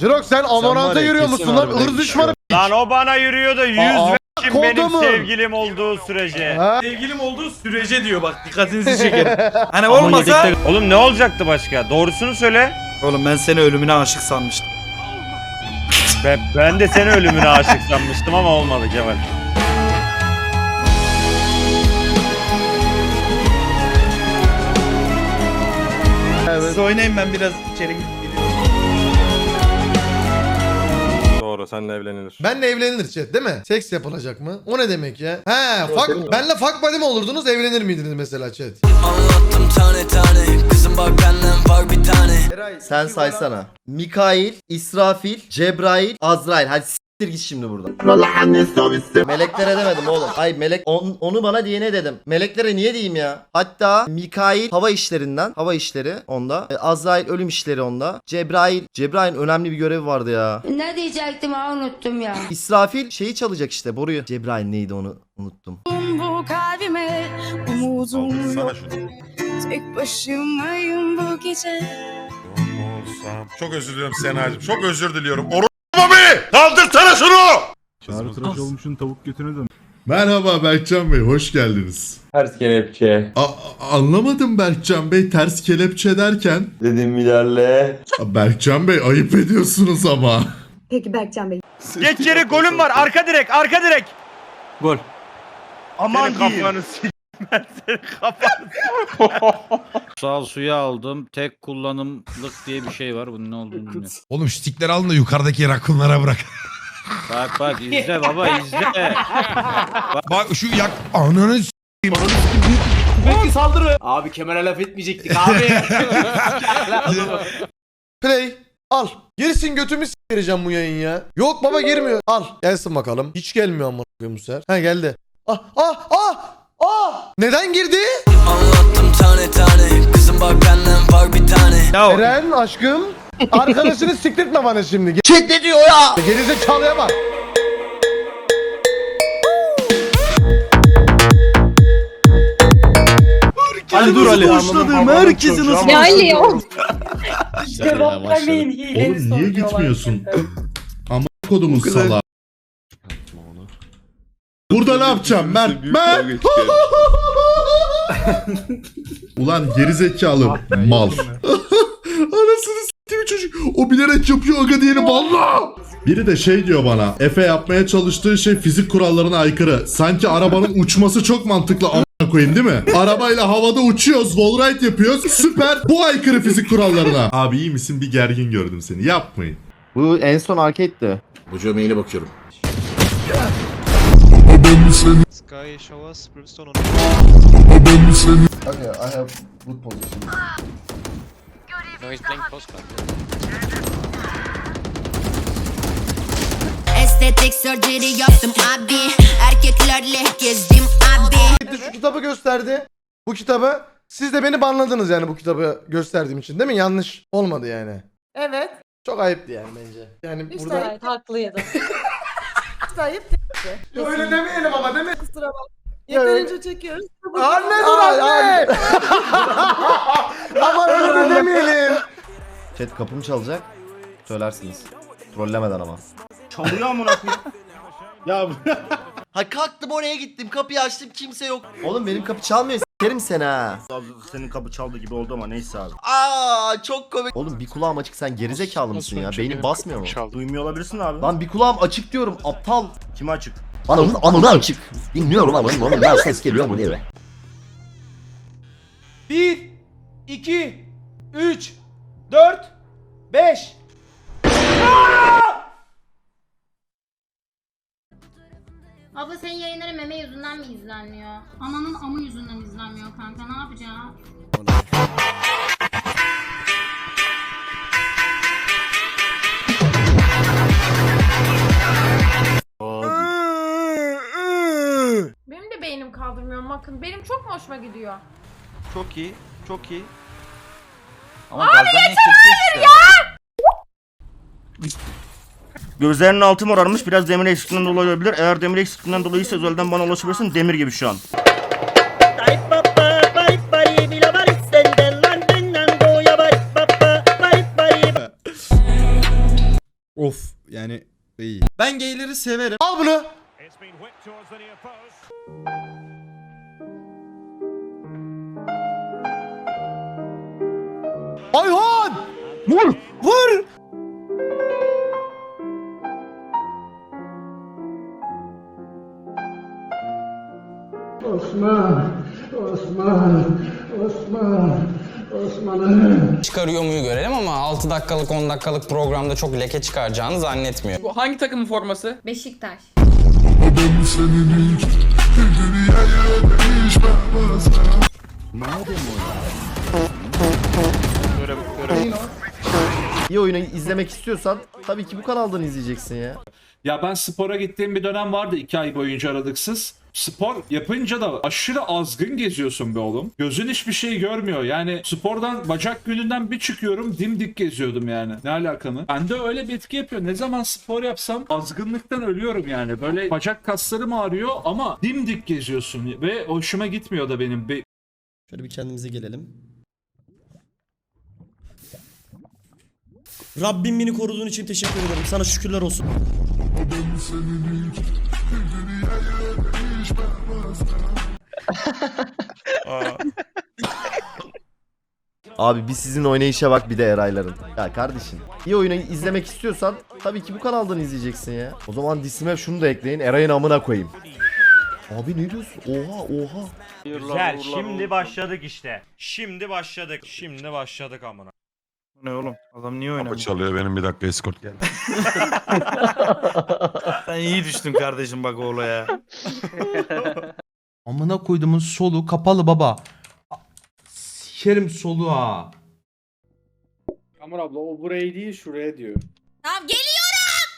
Jirox sen ya, yürüyor musun lan? şey düşmanı. Lan o bana yürüyor da yüz Aa, ver kodumun. benim sevgilim olduğu sürece. Ha? Sevgilim olduğu sürece diyor bak dikkatinizi çekerim. Hani Ama olmasa... Oğlum ne olacaktı başka? Doğrusunu söyle. Oğlum ben seni ölümüne aşık sanmıştım. Ben, ben de seni ölümüne aşık sanmıştım ama olmadı Kemal. Siz oynayın ben biraz içeri gidip Doğru senle evlenilir. Benle evlenilir chat değil mi? Seks yapılacak mı? O ne demek ya? He, fuck, benle fuck buddy mi olurdunuz evlenir miydiniz mesela chat? Anlattım tane tane Kızım bak benden var bir tane Sen saysana. Mikail, İsrafil, Cebrail, Azrail. Hadi s**tir git şimdi buradan. Meleklere demedim oğlum. Ay melek on- onu bana diyene dedim. Meleklere niye diyeyim ya? Hatta Mikail hava işlerinden. Hava işleri onda. E, Azrail ölüm işleri onda. Cebrail. Cebrail'in önemli bir görevi vardı ya. Ne diyecektim ha unuttum ya. İsrafil şeyi çalacak işte boruyu. Cebrail neydi onu unuttum. bu kalbime umudum yok Tek başımayım bu gece. Çok özür diliyorum Sena'cığım. Çok özür diliyorum. Oru Mami! Kaldırsana şunu! Çağrı tıraş olmuşsun tavuk götüne dön. Merhaba Berkcan Bey, hoş geldiniz. Ters kelepçe. A- a- anlamadım Berkcan Bey, ters kelepçe derken. Dedim ilerle. A, Berkcan Bey ayıp ediyorsunuz ama. Peki Berkcan Bey Geç yeri golüm var. Arka direk, arka direk. Gol. Aman kafanı s*** ben senin kafanı. Sağ suya aldım. Tek kullanımlık diye bir şey var. Bunun ne olduğunu bilmiyorum. Oğlum şu stikleri alın da yukarıdaki rakunlara bırak. Bak bak izle baba izle. Bak şu yak... Ananı s***. Belki saldırı. Abi kemere laf etmeyecektik abi. Play. Al. Girsin götümü s**ireceğim bu yayın ya. Yok baba girmiyor. Al. Gelsin bakalım. Hiç gelmiyor ama koyayım bu sefer. Ha geldi. Ah ah ah ah. Neden girdi? Anlattım tane tane Kızım bak benden var bir tane ya Eren aşkım. Arkadaşını siktirtme bana şimdi. Chat ne diyor ya? Gerizekalıya bak. Ali dur Ali. Hoşladım herkesi nasıl Ya Ali o Oğlum niye gitmiyorsun? Ama kodumun sala. Burada ne yapacağım Mert? Mert! Ulan gerizekalı mal. Anasını s**tim çocuk. O bilerek yapıyor aga diyelim valla. Biri de şey diyor bana. Efe yapmaya çalıştığı şey fizik kurallarına aykırı. Sanki arabanın uçması çok mantıklı a**ına koyayım değil mi? Arabayla havada uçuyoruz, wallride yapıyoruz. Süper. Bu aykırı fizik kurallarına. Abi iyi misin? Bir gergin gördüm seni. Yapmayın. Bu en son arcade'di. Bu cömeğine bakıyorum. Sky show us Brimstone Okay, I have good position. No he's playing postcard. Estetik surgery yaptım abi. Erkeklerle gezdim abi. Şu kitabı gösterdi. Bu kitabı. Siz de beni banladınız yani bu kitabı gösterdiğim için değil mi? Yanlış olmadı yani. Evet Çok ayıptı yani bence. Yani burada... haklıydı Sayıp Öyle demeyelim ama değil mi? kusura bakma Yeterince çekiyoruz Anne dur anne. Aman öyle de demeyelim. Chat kapım çalacak. Söylersiniz. Trollemeden ama. Çalıyor amına koyayım. Ya Ha kalktım oraya gittim kapıyı açtım kimse yok. Oğlum benim kapı çalmıyor s**erim seni ha. senin kapı çaldı gibi oldu ama neyse abi. Aa çok komik. Oğlum bir kulağım açık sen gerizekalı mısın ya? Beynin basmıyor mu? Duymuyor olabilirsin abi. Lan bir kulağım açık diyorum aptal. Kime açık? Lan onun anını açık. Dinliyorum ama onun ben ses geliyor mu diye. 1 2 3 4 5 Abla senin yayınların meme yüzünden mi izlenmiyor? Ananın amı yüzünden izlenmiyor kanka ne yapacağım? Benim de beynim kaldırmıyor bakın. Benim çok mu hoşuma gidiyor? Çok iyi. Çok iyi. Ama Abi yeter ya. Gözlerinin altı morarmış. Biraz demir eksikliğinden dolayı olabilir. Eğer demir eksikliğinden dolayıysa özelden bana ulaşabilirsin. Demir gibi şu an. Of yani iyi. Ben gayleri severim. Al bunu. Ayhan! Vur! Vur! Çıkarıyor muyu görelim ama 6 dakikalık 10 dakikalık programda çok leke çıkaracağını zannetmiyorum. Bu hangi takımın forması? Beşiktaş. İyi oyunu izlemek istiyorsan tabii ki bu kanaldan izleyeceksin ya. Ya ben spora gittiğim bir dönem vardı 2 ay boyunca aralıksız. Spor yapınca da aşırı azgın geziyorsun be oğlum. Gözün hiçbir şey görmüyor. Yani spordan bacak gününden bir çıkıyorum dimdik geziyordum yani. Ne alakanı? Bende öyle bir etki yapıyor. Ne zaman spor yapsam azgınlıktan ölüyorum yani. Böyle bacak kaslarım ağrıyor ama dimdik geziyorsun. Ve hoşuma gitmiyor da benim. Be- Şöyle bir kendimize gelelim. Rabbim beni koruduğun için teşekkür ederim. Sana şükürler olsun. Abi bir sizin oynayışa bak bir de Erayların. Ya kardeşim iyi oyunu izlemek istiyorsan tabii ki bu kanaldan izleyeceksin ya. O zaman disime şunu da ekleyin Eray'ın amına koyayım. Abi ne diyorsun? Oha oha. Güzel. Şimdi başladık işte. Şimdi başladık. Şimdi başladık amına. Ne oğlum? Adam niye oynamıyor? çalıyor benim bir dakika eskort geldi. Sen iyi düştün kardeşim bak o olaya. Amına koyduğumun solu kapalı baba. Sikerim solu ha. Amur abla o burayı değil şuraya diyor. Tamam geliyorum.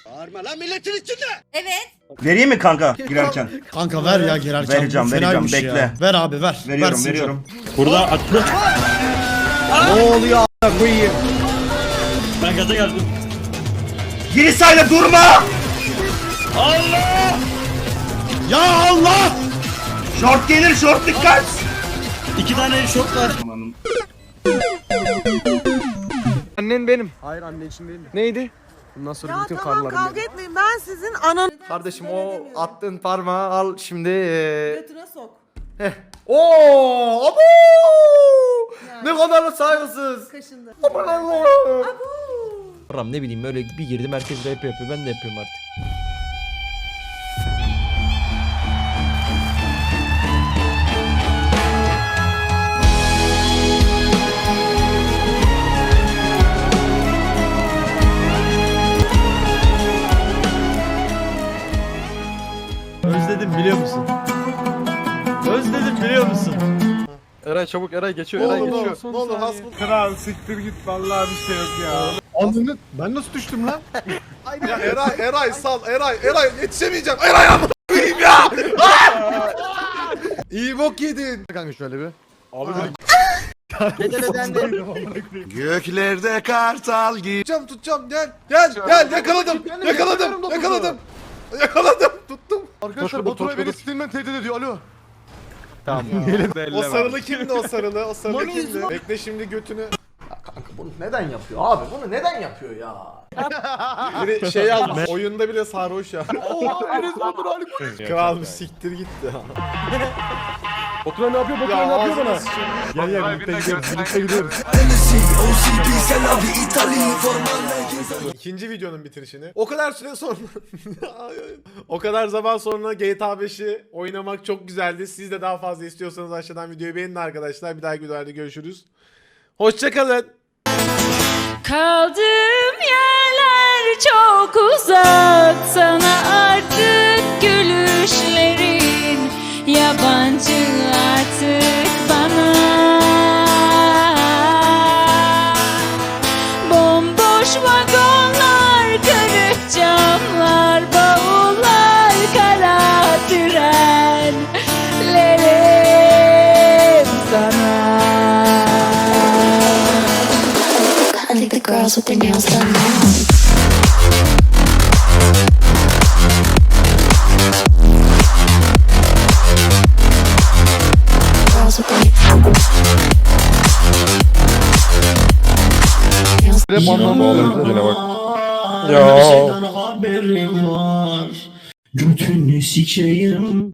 Bağırma lan milletin içinde. Evet. Vereyim mi kanka girerken? Kanka ver ya girerken. Vereceğim, Bu vereceğim, fenaymış ya. bekle. Ver abi ver. Veriyorum Versin veriyorum. Burada. Ne oluyor koyayım? Ben gaza geldim. Geri sayla durma! Ya Allah! Short gelir short dikkat! İki tane şok var. Annen benim. Hayır anne için değil. Neydi? Bundan sonra bütün karlarım benim. etmeyin ben sizin anan. Kardeşim o attığın parmağı al şimdi. E... Götüne sok. Oo! Abo! Ne kadar da saygısız. Kaşındı. Aman Allah'ım. Ram ne bileyim öyle bir girdim herkes rap yapıyor ben de yapıyorum artık. Eray çabuk Eray geçiyor Eray geçiyor. Ne olur hasbul. Kral siktir git vallahi bir şey yok ya. Anladın? Ben nasıl düştüm lan? ya Eray Eray sal Eray Eray yetişemeyeceğim. Eray amına koyayım ya. İyi bok yedin. Kanka şöyle bir. Abi Göklerde kartal gibi. Tutacağım tutacağım gel gel gel yakaladım yakaladım yakaladım yakaladım tuttum. Arkadaşlar Batur'a beni Steam'den tehdit ediyor alo. Tamam O sarılı kimdi o sarılı o sarılı kimdi? Bekle şimdi götünü. Kanka bunu neden yapıyor abi bunu neden yapıyor ya? Biri şey yazmış oyunda bile sarhoş ya. Oha Enes Batur Ali Kral bir siktir gitti ya. Batur ne yapıyor Batur ne yapıyor bana? Gel gel birlikte gidiyoruz birlikte gidiyoruz. İkinci videonun bitirişini. O kadar süre sonra o kadar zaman sonra GTA 5'i oynamak çok güzeldi. Siz de daha fazla istiyorsanız aşağıdan videoyu beğenin arkadaşlar. Bir dahaki videolarda görüşürüz. Hoşçakalın. Kaldığım yerler çok uzak sana artık gülüşlerin yabancı artık bana. Bomboş vagonlar, kırık camlar, bavullar, kara trenlerim sana. I think the girls with their nails done. now. hep anlamlı gene bak. Ya. Her şeyden haberim var. Götünü sikeyim.